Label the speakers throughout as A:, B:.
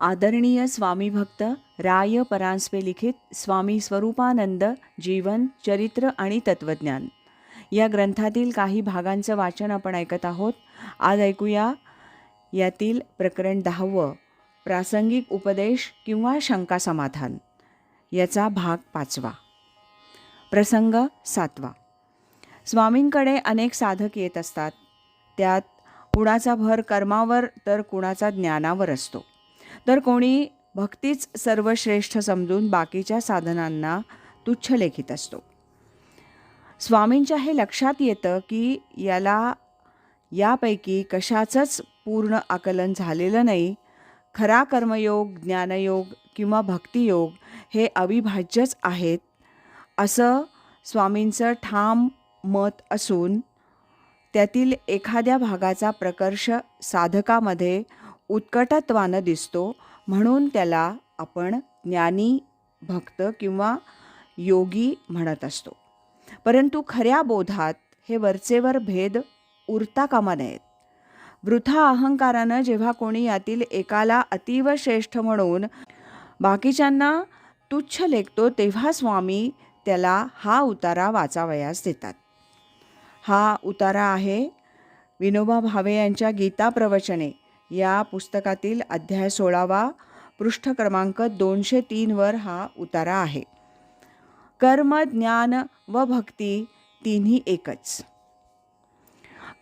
A: आदरणीय स्वामी भक्त राय परांजपे लिखित स्वामी स्वरूपानंद जीवन चरित्र आणि तत्वज्ञान. या ग्रंथातील काही भागांचं वाचन आपण ऐकत आहोत. आज ऐकूया यातील प्रकरण दहावं प्रासंगिक उपदेश किंवा शंका समाधान. याचा भाग पाचवा. प्रसंग सातवा. स्वामींकडे अनेक साधक येत असतात. त्यात कुणाचा भर कर्मावर तर कुणाचा ज्ञानावर असतो. तर कोणी भक्तीच सर्वश्रेष्ठ समजून बाकीच्या साधनांना तुच्छ लेखित असतो. स्वामींच्या हे लक्षात येतं की याला यापैकी कशाचंच पूर्ण आकलन झालेलं नाही. खरा कर्मयोग ज्ञानयोग किंवा भक्तियोग हे अविभाज्यच आहेत असं स्वामींचं ठाम मत असून त्यातील एखाद्या भागाचा प्रकर्ष साधकामध्ये उत्कटत्वानं दिसतो म्हणून त्याला आपण ज्ञानी भक्त किंवा योगी म्हणत असतो. परंतु खऱ्या बोधात हे वरचेवर भेद उरता कामा नयेत. वृथा अहंकारानं जेव्हा कोणी यातील एकाला अतीव श्रेष्ठ म्हणून बाकीच्यांना तुच्छ लेखतो तेव्हा स्वामी त्याला हा उतारा वाचावयास देतात. हा उतारा आहे विनोबा भावे यांच्या गीता प्रवचने. या पुस्तकातील अध्याय सोळावा पृष्ठ क्रमांक दोनशे तीनवर हा उतारा आहे. कर्म ज्ञान व भक्ती तिन्ही एकच.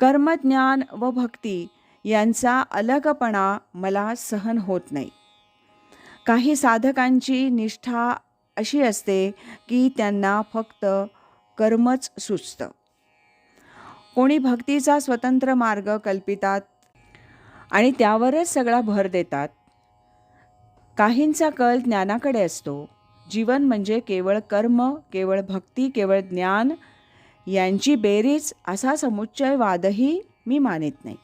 A: कर्म ज्ञान व भक्ती यांचा अलगपणा मला सहन होत नाही. काही साधकांची निष्ठा अशी असते की त्यांना फक्त कर्मच सुचतं. कोणी भक्तीचा स्वतंत्र मार्ग कल्पितात आणि त्यावरच सगळा भर देतात. काहींचा कल ज्ञानाकडे असतो. जीवन म्हणजे केवळ कर्म केवळ भक्ती केवळ ज्ञान. यांची बेरीज असा समुच्चयवादही मी मानित नाही.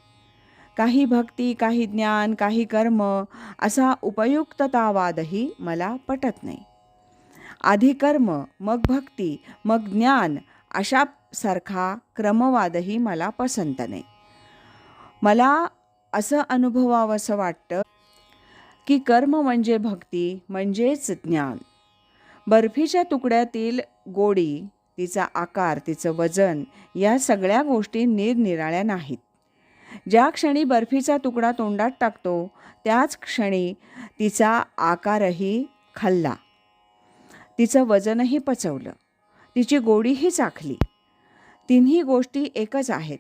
A: काही भक्ती काही ज्ञान काही कर्म असा उपयुक्ततावादही मला पटत नाही. आधी कर्म मग भक्ती मग ज्ञान अशा सारखा क्रमवादही मला पसंत नाही. मला असं अनुभवावंसं वाटतं की कर्म म्हणजे भक्ती म्हणजेच ज्ञान. बर्फीच्या तुकड्यातील गोडी तिचा आकार तिचं वजन या सगळ्या गोष्टी निरनिराळ्या नाहीत. ज्या क्षणी बर्फीचा तुकडा तोंडात टाकतो त्याच क्षणी तिचा आकारही खाल्ला. तिचं वजनही पचवलं. तिची गोडीही चाखली. तिन्ही गोष्टी एकच आहेत.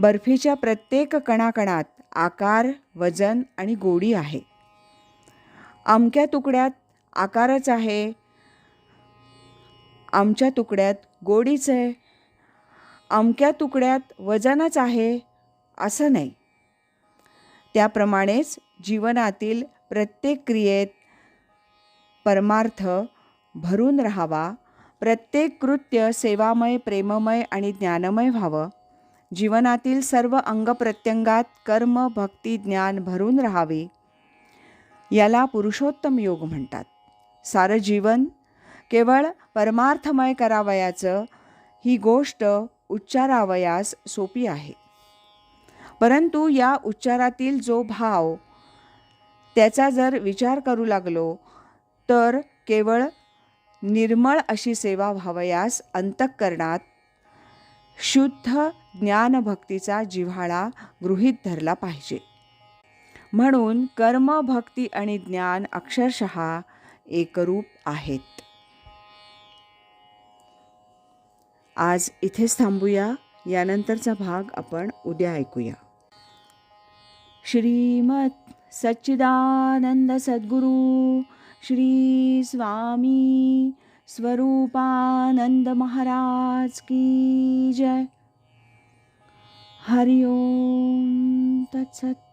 A: बर्फीच्या प्रत्येक कणाकणात आकार वजन आणि गोडी आहे. अमक्या तुकड्यात आकारच आहे. आमच्या तुकड्यात गोडीच आहे. अमक्या तुकड्यात वजनच आहे असं नाही. त्याप्रमाणेच जीवनातील प्रत्येक क्रियेत परमार्थ भरून राहावा. प्रत्येक कृत्य सेवामय प्रेममय आणि ज्ञानमय व्हावं. जीवनातील सर्व अंगप्रत्यंगात कर्म भक्ती ज्ञान भरून राहावे. याला पुरुषोत्तम योग म्हणतात. सारं जीवन केवळ परमार्थमय करावयाचं ही गोष्ट उच्चारावयास सोपी आहे. परंतु या उच्चारातील जो भाव त्याचा जर विचार करू लागलो तर केवळ निर्मळ अशी सेवा व्हावयास अंतःकरणात शुद्ध ज्ञानभक्तीचा जिव्हाळा गृहीत धरला पाहिजे. म्हणून कर्म भक्ती आणि ज्ञान अक्षरशः एकरूप आहेत. आज इथेच थांबूया. यानंतरचा भाग आपण उद्या ऐकूया. श्रीमत सच्चिदानंद सद्गुरू श्री स्वामी स्वरूपानंद महाराज की जय. हरि ओं तत्सत्